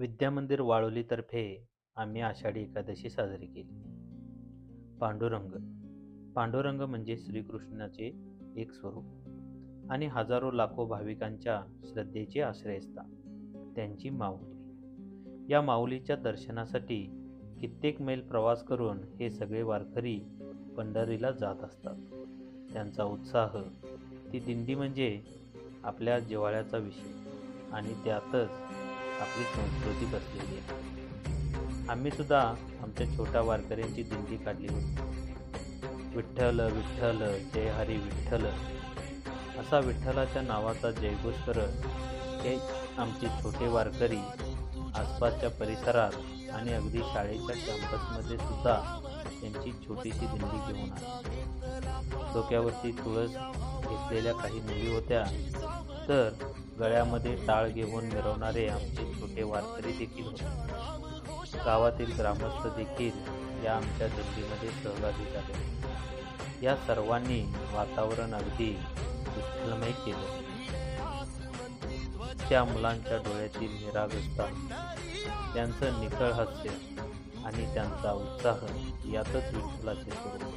विद्यामंदिर वाळोलीतर्फे आम्ही आषाढी एकादशी साजरी केली. पांडुरंग. पांडुरंग म्हणजे श्रीकृष्णाचे एक स्वरूप आणि हजारो लाखो भाविकांच्या श्रद्धेचे आश्रयस्थान त्यांची माऊली. या माऊलीच्या दर्शनासाठी कित्येक मैल प्रवास करून हे सगळे वारकरी पंढरीला जात असतात. त्यांचा उत्साह ती दिंडी म्हणजे आपल्या जिव्हाळ्याचा विषय आणि त्यातच आपली संस्कृती बसलेली आहे. आम्ही सुद्धा आमच्या छोट्या वारकऱ्यांची दिंडी काढली होती. विठ्ठल विठ्ठल जय हरी विठ्ठल. असा विठ्ठलाच्या नावाचा जयघोष करत हे आमचे छोटे वारकरी आसपासच्या परिसरात आणि अगदी शाळेच्या कॅम्पसमध्ये सुद्धा त्यांची छोटीशी दिंडी घेऊन आली. डोक्यावरती तुळस घेतलेल्या काही मुली होत्या. तर गळ्यामध्ये टाळ घेऊन मिरवणारे आमचे छोटे वारकरी देखील होते. गावातील ग्रामस्थ देखील या आमच्या दिंडीमध्ये सहभागी झाले. या सर्वांनी वातावरण अगदी विठ्ठलमय केले. त्या मुलांच्या डोळ्यातील निरागसता त्यांचं निखळ हास्य आणि त्यांचा उत्साह यातच विठ्ठलाचे स्वरूप.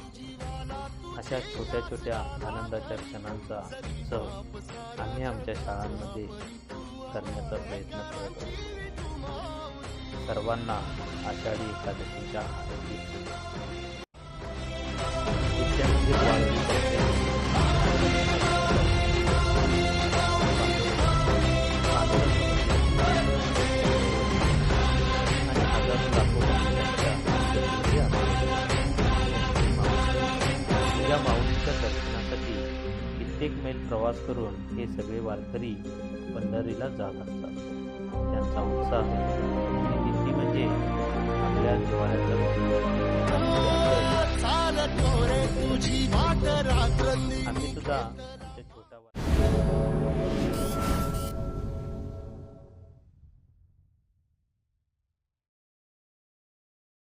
अशा छोट्या छोट्या आनंदाच्या क्षणांचा उत्सव आम्ही आमच्या शाळांमध्ये करण्याचा प्रयत्न करत असतो. सर्वांना आषाढी एकादशीच्या हार्दिक देवीच्या दर्शनासाठी कित्येक मैल प्रवास करून हे सगळे वारकरी पंढरीला जात असतात. त्यांचा उत्साह ही दिंडी म्हणजे आपल्या जिव्हाळ्याचा आम्ही सुद्धा